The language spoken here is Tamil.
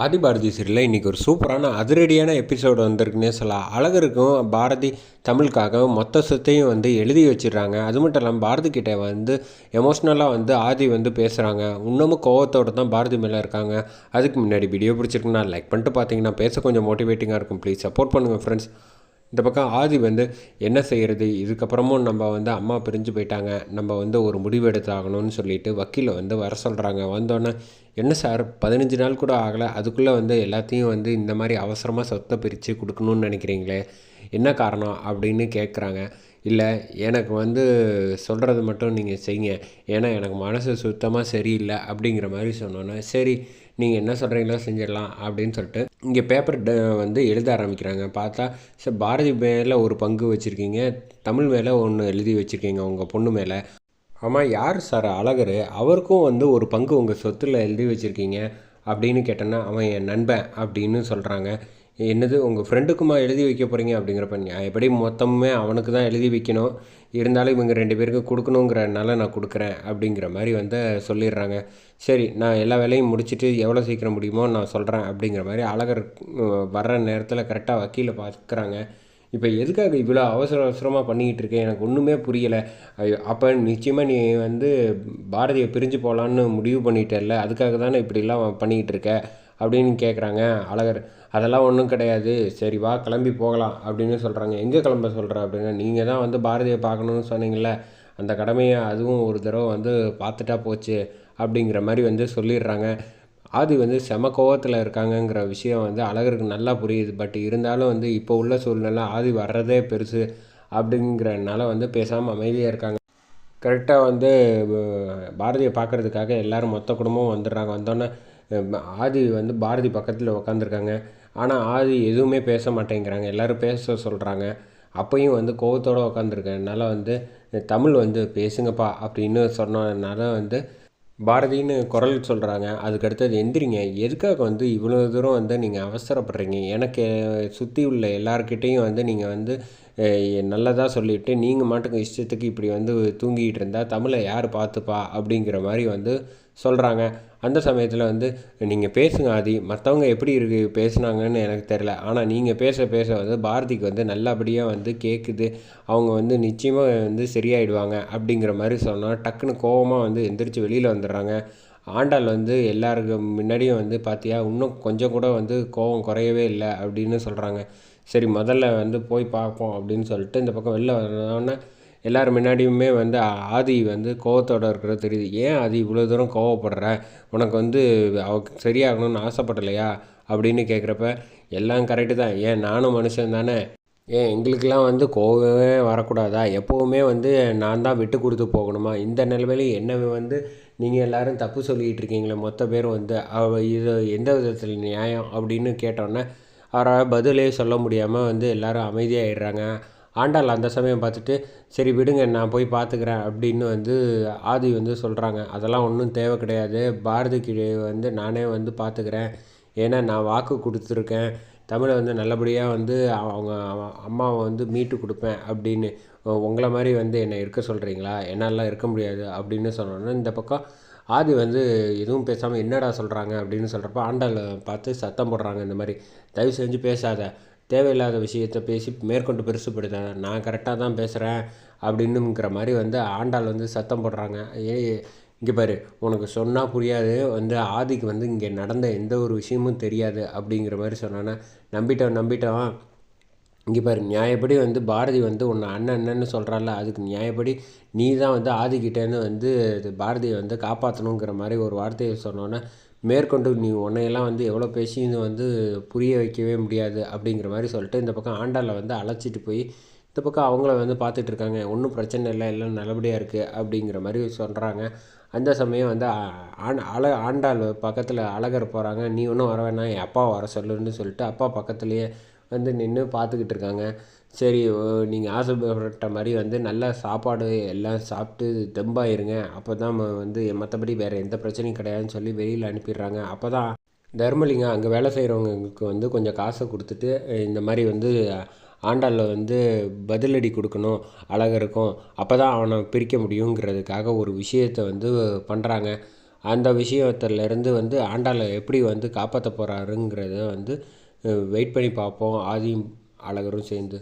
ஆதி பாரதி சீரியலில் இன்றைக்கி ஒரு சூப்பரான அதிரடியான எபிசோடு வந்திருக்குன்னே சொல்லலாம். அழகருக்கும் பாரதி தமிழுக்காக மொத்த சொத்தையும் வந்து எழுதி வச்சிடுறாங்க. அது மட்டும் இல்லாமல் பாரதி கிட்டே வந்து எமோஷ்னலாக வந்து ஆதி வந்து பேசுகிறாங்க இன்னமும் கோவத்தோடு தான் பாரதி மேலே இருக்காங்க. அதுக்கு முன்னாடி வீடியோ பிடிச்சிருக்குன்னா லைக் பண்ணிட்டு பார்த்தீங்கன்னா பேச கொஞ்சம் மோட்டிவேட்டிங்காக இருக்கும். ப்ளீஸ் சப்போர்ட் பண்ணுங்கள் ஃப்ரெண்ட்ஸ் இந்த பக்கம் ஆதி வந்து என்ன செய்கிறது இதுக்கப்புறமும் நம்ம வந்து அம்மா பிரிஞ்சு போயிட்டாங்க. நம்ம வந்து ஒரு முடிவு எடுத்தாகணும்னு சொல்லிட்டு வக்கீலை வந்து வர சொல்கிறாங்க வந்தோடனே என்ன சார்? பதினஞ்சு நாள் கூட ஆகலை. அதுக்குள்ளே வந்து எல்லாத்தையும் வந்து இந்த மாதிரி அவசரமாக சொத்தை பிரித்து கொடுக்கணும்னு நினைக்கிறீங்களே? என்ன காரணம்? அப்படின்னு கேட்குறாங்க இல்லை எனக்கு வந்து சொல்கிறது மட்டும் நீங்கள் செய்யுங்க. ஏன்னா எனக்கு மனசு சுத்தமாக சரியில்லை. அப்படிங்கிற மாதிரி சொன்னோன்னே சரி நீங்கள் என்ன சொல்கிறீங்களோ செஞ்சிடலாம் அப்படின்னு சொல்லிட்டு இங்கே பேப்பர் ட வந்து எழுத ஆரம்பிக்கிறாங்க. பார்த்தா சார் பாரதி மேலே ஒரு பங்கு வச்சுருக்கீங்க. தமிழ் மேலே ஒன்று எழுதி வச்சுருக்கீங்க உங்கள் பொண்ணு மேலே. ஆமாம் யார் சார்? அழகர். அவருக்கும் வந்து ஒரு பங்கு உங்கள் சொத்தில் எழுதி வச்சுருக்கீங்க அப்படின்னு கேட்டேன்னா அவன் என் நண்பன் அப்படின்னு சொல்கிறாங்க என்னது உங்கள் ஃப்ரெண்டுக்குமா எழுதி வைக்க போகிறீங்க அப்படிங்கிறப்ப நான் எப்படி மொத்தமுமே அவனுக்கு தான் எழுதி வைக்கணும். இருந்தாலும் இவங்க ரெண்டு பேருக்கு கொடுக்கணுங்கிறனால நான் கொடுக்குறேன் அப்படிங்கிற மாதிரி வந்து சொல்லிடுறாங்க. சரி நான் எல்லா வேலையும் முடிச்சுட்டு எவ்வளோ சீக்கிரம் முடியுமோ நான் சொல்கிறேன் அப்படிங்கிற மாதிரி அழகர் வர்ற நேரத்தில் கரெக்டாக வக்கீலை பார்க்குறாங்க. இப்போ எதுக்காக இவ்வளோ அவசர அவசரமாக பண்ணிக்கிட்டு இருக்கேன் எனக்கு ஒன்றுமே புரியலை. அப்போ நிச்சயமாக நீ வந்து பாரதியை பிரிஞ்சு போகலான்னு முடிவு பண்ணிட்டல அதுக்காக தானே இப்படிலாம் பண்ணிக்கிட்டு இருக்க? அப்படின்னு கேட்குறாங்க அழகர். அதெல்லாம் ஒன்றும் கிடையாது. சரி வா கிளம்பி போகலாம் அப்படின்னு சொல்கிறாங்க எங்கே கிளம்ப சொல்கிற அப்படின்னா. நீங்கள் தான் வந்து பாரதியை பார்க்கணுன்னு சொன்னீங்கள அந்த கடமையை அதுவும் ஒரு தடவை வந்து பார்த்துட்டா போச்சு அப்படிங்கிற மாதிரி வந்து சொல்லிடுறாங்க. ஆதி வந்து செம கோவத்தில் இருக்காங்கங்கிற விஷயம் வந்து அழகருக்கு நல்லா புரியுது. பட் இருந்தாலும் வந்து இப்போ உள்ள சூழ்நிலை ஆதி வர்றதே பெருசு அப்படிங்கிறனால வந்து பேசாமல் அமைதியாக இருக்காங்க. கரெக்டாக வந்து பாரதியை பார்க்குறதுக்காக எல்லோரும் மொத்த குடும்பமும் வந்துடுறாங்க. வந்தோடனே ஆதி வந்து பாரதி பக்கத்தில் உக்காந்துருக்காங்க. ஆனால் ஆதி எதுவுமே பேச மாட்டேங்கிறாங்க. எல்லோரும் பேச சொல்கிறாங்க அப்பையும் வந்து கோவத்தோடு உக்காந்துருக்கனால வந்து தமிழ் வந்து பேசுங்கப்பா அப்படின்னு சொன்னதுனால வந்து பாரதின்னு குரல் சொல்கிறாங்க அதுக்கடுத்தது எந்திரிங்க. எதுக்காக வந்து இவ்வளோ தூரம் வந்து நீங்கள் அவசரப்படுறீங்க? எனக்கு சுற்றி உள்ள எல்லாருக்கிட்டேயும் வந்து நீங்கள் வந்து நல்லதாக சொல்லிவிட்டு நீங்கள் மாட்டுக்கு இஷ்டத்துக்கு இப்படி வந்து தூங்கிக்கிட்டு இருந்தால் தமிழை யார் பார்த்துப்பா அப்படிங்கிற மாதிரி வந்து சொல்கிறாங்க அந்த சமயத்தில் வந்து நீங்கள் பேசுங்க ஆதி மற்றவங்க எப்படி இருக்கு பேசுனாங்கன்னு எனக்கு தெரில ஆனால் நீங்கள் பேச பேச வந்து பாரதிக்கு வந்து நல்லபடியாக வந்து கேட்குது அவங்க வந்து நிச்சயமாக வந்து சரியாயிடுவாங்க அப்படிங்கிற மாதிரி சொன்னால் டக்குன்னு கோபமாக வந்து எந்திரிச்சு வெளியில் வந்துடுறாங்க. ஆண்டாள் வந்து எல்லாருக்கும் முன்னாடியும் வந்து பார்த்தியா இன்னும் கொஞ்சம் கூட வந்து கோபம் குறையவே இல்லை அப்படின்னு சொல்கிறாங்க சரி முதல்ல வந்து போய் பார்ப்போம் அப்படின்னு சொல்லிட்டு இந்த பக்கம் வெளில வந்தோடனே எல்லார் முன்னாடியுமே வந்து ஆதி வந்து கோவத்தோடு இருக்கிறது தெரியுது. ஏன் ஆதி இவ்வளோ தூரம் கோவப்படுற? உனக்கு வந்து அவ சரியாகணும்னு ஆசைப்படலையா? அப்படின்னு கேட்குறப்ப எல்லாம் கரெக்டு தான். ஏன் நானும் மனுஷன் தானே. ஏன் எங்களுக்கெல்லாம் வந்து கோவமே வரக்கூடாதா? எப்போவுமே வந்து நான் தான் விட்டு கொடுத்து போகணுமா? இந்த நிலைமையில என்ன வந்து நீங்கள் எல்லோரும் தப்பு சொல்லிகிட்டு இருக்கீங்களே மொத்த பேரும் வந்து அவ இது எந்த விதத்தில் நியாயம்? அப்படின்னு கேட்டோன்னே அவரால் பதிலே சொல்ல முடியாமல் வந்து எல்லோரும் அமைதியாகிடுறாங்க ஆண்டாள் அந்த சமயம் பார்த்துட்டு சரி விடுங்க நான் போய் பார்த்துக்கிறேன் அப்படின்னு வந்து ஆதி வந்து சொல்கிறாங்க அதெல்லாம் ஒன்றும் தேவை கிடையாது. பாரதிக்கு வந்து நானே வந்து பார்த்துக்கிறேன். ஏன்னா நான் வாக்கு கொடுத்துருக்கேன். தமிழை வந்து நல்லபடியாக வந்து அவங்க அம்மாவை வந்து மீட்டு கொடுப்பேன் அப்படின்னு. உங்களை மாதிரி வந்து என்னை இருக்க சொல்கிறீங்களா என்னாலாம் இருக்க முடியாது அப்படின்னு சொன்னோன்னே இந்த பக்கம் ஆதி வந்து எதுவும் பேசாமல் என்னடா சொல்கிறாங்க அப்படின்னு சொல்கிறப்ப ஆண்டாள் பார்த்து சத்தம் போடுறாங்க இந்த மாதிரி. தயவு செஞ்சு பேசாத. தேவையில்லாத விஷயத்த பேசி மேற்கொண்டு பெருசுப்படுத்த. நான் கரெக்டாக தான் பேசுகிறேன் அப்படின்னுங்கிற மாதிரி வந்து ஆண்டாள் வந்து சத்தம் போடுறாங்க. ஏ இங்கே பாரு உனக்கு சொன்னால் புரியாது. வந்து ஆதிக்கு வந்து இங்கே நடந்த எந்த ஒரு விஷயமும் தெரியாது அப்படிங்கிற மாதிரி சொன்னானே. நம்பிட்டோம் நம்பிட்டோம் இங்கே பாரு நியாயப்படி வந்து பாரதி வந்து உன்னை அண்ணன் அண்ணன்னு சொல்கிறால அதுக்கு நியாயப்படி நீ தான் வந்து ஆதிக்கிட்டேன்னு வந்து பாரதியை வந்து காப்பாற்றணுங்கிற மாதிரி ஒரு வார்த்தையை சொன்னோன்னே மேற்கொண்டு நீ உன்னையெல்லாம் வந்து எவ்வளோ பேசின்னு வந்து புரிய வைக்கவே முடியாது அப்படிங்கிற மாதிரி சொல்லிட்டு இந்த பக்கம் ஆண்டாளை வந்து அழைச்சிட்டு போய் இந்த பக்கம் அவங்கள வந்து பார்த்துட்டு இருக்காங்க. ஒன்றும் பிரச்சனை இல்லை எல்லாம் நல்லபடியாக இருக்குது அப்படிங்கிற மாதிரி சொல்கிறாங்க அந்த சமயம் வந்து ஆண் அழ ஆண்டாள் பக்கத்தில் அழகர் போகிறாங்க நீ ஒன்றும் வர வேணாம் என் அப்பாவை வர சொல்லுன்னு சொல்லிட்டு அப்பா பக்கத்துலேயே வந்து நின்று பார்த்துக்கிட்டு இருக்காங்க சரி நீங்கள் ஆசைப்பட்ட மாதிரி வந்து நல்லா சாப்பாடு எல்லாம் சாப்பிட்டு தெம்பாயிருங்க. அப்போ தான் வந்து மற்றபடி வேறு எந்த பிரச்சனையும் கிடையாதுன்னு சொல்லி வெளியில் அனுப்பிடுறாங்க. அப்போ தான் தர்மலிங்கம் அங்கே வேலை செய்கிறவங்களுக்கு வந்து கொஞ்சம் காசை கொடுத்துட்டு இந்த மாதிரி வந்து ஆண்டாளில் வந்து பதிலடி கொடுக்கணும் அழகருக்கும் அப்போ தான் அவனை பிரிக்க முடியுங்கிறதுக்காக ஒரு விஷயத்தை வந்து பண்ணுறாங்க அந்த விஷயத்துலேருந்து வந்து ஆண்டாளை எப்படி வந்து காப்பாற்ற போகிறாருங்கிறத வந்து வெயிட் பண்ணி பார்ப்போம். ஆதியும் அழகரும் சேர்ந்து.